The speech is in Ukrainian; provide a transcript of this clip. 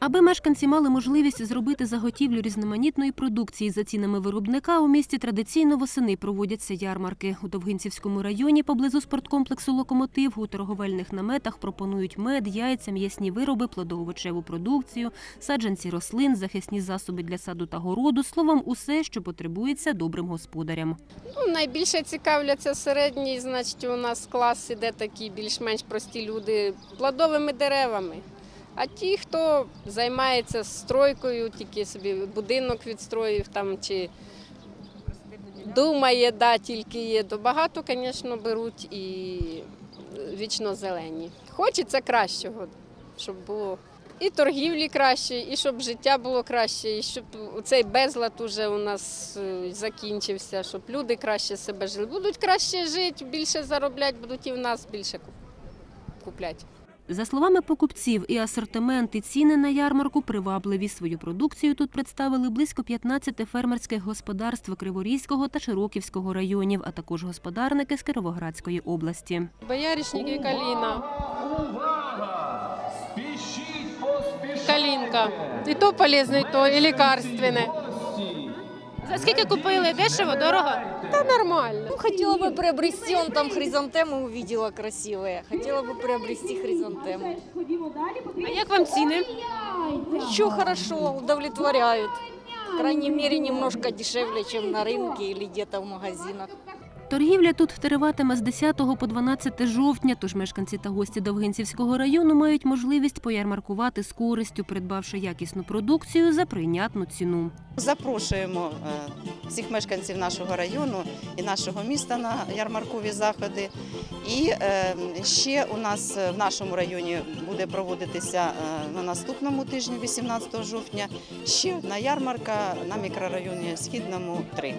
Аби мешканці мали можливість зробити заготівлю різноманітної продукції за цінами виробника, у місті традиційно восени проводяться ярмарки. У Довгинцівському районі поблизу спорткомплексу «Локомотив» у торговельних наметах пропонують мед, яйця, м'ясні вироби, плодоовочеву продукцію, саджанці рослин, захисні засоби для саду та городу, словом, усе, що потребується добрим господарям. Ну, найбільше цікавляться середній, значить, у нас клас іде такі більш-менш прості люди плодовими деревами. А ті, хто займається стройкою, тільки собі будинок відстроїв там чи думає, да, тільки є, то багато, звісно, беруть і вічно зелені. Хочеться кращого, щоб було і торгівлі краще, і щоб життя було краще, і щоб цей безлад уже у нас е, закінчився, щоб люди краще себе жили. Будуть краще жити, більше заробляти, будуть і в нас більше купляти. За словами покупців, і асортимент, і ціни на ярмарку привабливі. Свою продукцію тут представили близько 15 фермерських господарств Криворізького та Широківського районів, а також господарники з Кіровоградської області. Бояришник і каліна. Спішіть, поспішайте! Калінка. І то полезне, і то, і лікарственне. За скільки купили? Дешево, дорого? Та нормально. Ну, хотела бы приобрести, он там хризантемы увидела красивые. Хотела бы приобрести хризантемы. А як вам ціни? Еще хорошо, удовлетворяют. По крайней мере, немножко дешевле, чем на рынке или где-то в магазинах. Торгівля тут триватиме з 10 по 12 жовтня, тож мешканці та гості Довгинцівського району мають можливість поярмаркувати з користю, придбавши якісну продукцію за прийнятну ціну. Запрошуємо е, всіх мешканців нашого району і нашого міста на ярмаркові заходи. І е, ще у нас в нашому районі буде проводитися е, на наступному тижні, 18 жовтня, ще одна ярмарка на мікрорайоні Східному 3.